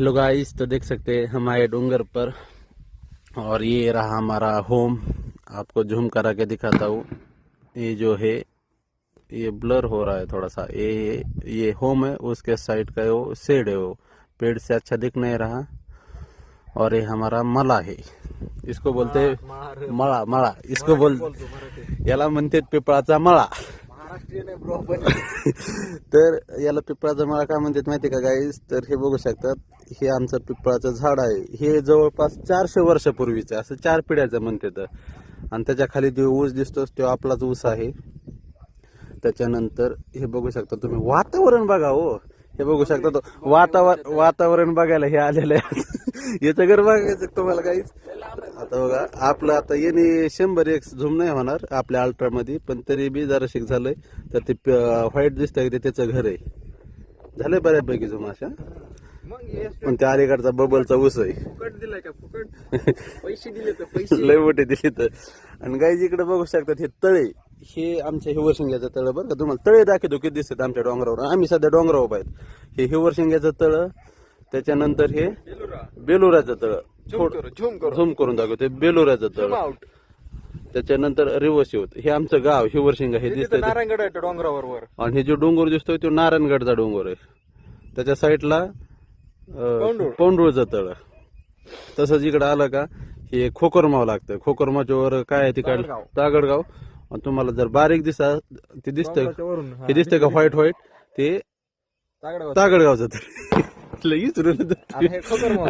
Hello guys तो देख सकते हैं हम आए डोंगर पर। और ये रहा हमारा होम। आपको झूम करा के दिखाता हूँ। ये जो है ये ब्लर हो रहा है थोड़ा सा ये ये होम है उसके साइड का वो शेड है वो। पेड़ से अच्छा दिख नहीं रहा। और ये हमारा मला है। इसको बोलते मळा मळा इसको बोल याला म्हणते पिपळाचा मळा तर याला पिपळाचा मळा काय म्हणतात माहिती का गाईस तर हे बघू शकतात हे आमचं पिपळाचं झाड आहे. हे जवळपास चारशे वर्षापूर्वीचं असं चार पिढ्याचं म्हणतात आणि त्याच्याखाली जो ऊस दिसतो तो आपलाच ऊस आहे. त्याच्यानंतर हे बघू शकता तुम्ही वातावरण बघा हो. हे बघू शकता तो. वातावरण वातावरण बघायला हे आलेलं आहे याचं घर बघायचं तुम्हाला काहीच आता बघा आपलं आता येणे शंभर एक झूम नाही होणार आपल्या अल्ट्रामध्ये पण तरी बी जरा शिक झालंय. तर ते व्हाईट दिसतंय ते त्याचं घर आहे. झालंय बऱ्यापैकी झूम अशा. पण त्या अलीकडचा बबलचा ऊस आहे. पैसे दिले लय मोठे दिले तर. आणि गाई इकडे बघू शकतात हे तळे. हे आमच्या हिवरशिंग्याचं तळ बरं का तुम्हाला? तळे दाखवतो किती दिसतात आमच्या डोंगरावर. आम्ही सध्या डोंगरावर आहेत हे हिवरशिंग्याचं तळ त्याच्यानंतर हे बेलोराचं तळ. झूम करू झूम करू. झूम करून दाखवते. झूम तळ आउट. त्याच्यानंतर रिवर्स होत हे आमचं गाव हिवरशिंगा हे दिसतंय नारायणगड आहे डोंगरावर वर. आणि हे जो डोंगर दिसतोय तो नारायणगडचा डोंगर आहे. त्याच्या साईडला पौंडुळ. पौंडुळचं तळ. तसंच इकडे आलं का हे खोकरमाव लागतं खोकरमाच्या वर काय आहे तिकडे तागडगाव. आणि तुम्हाला जर बारीक दिसा ते दिसतंय हा. दिसतंय का व्हाईट व्हाईट ते तागडगाव. तागडगावचं तळ. रुळलं जातं. आणि हे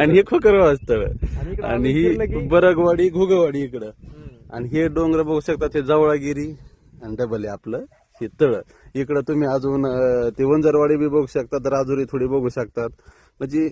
आणि हे खोकरमावचं तळ आणि इकडं आणि आम्ही ही की- बरगवाडी घुगवाडी इकडं. आणि हे डोंगर बघू शकता ते जवळगिरी आणि डबल आहे आपलं हे तळ. इकडं तुम्ही अजून अं, ते वंजरवाडी बी बघू शकतात राजुरी थोडी बघू शकतात. म्हणजे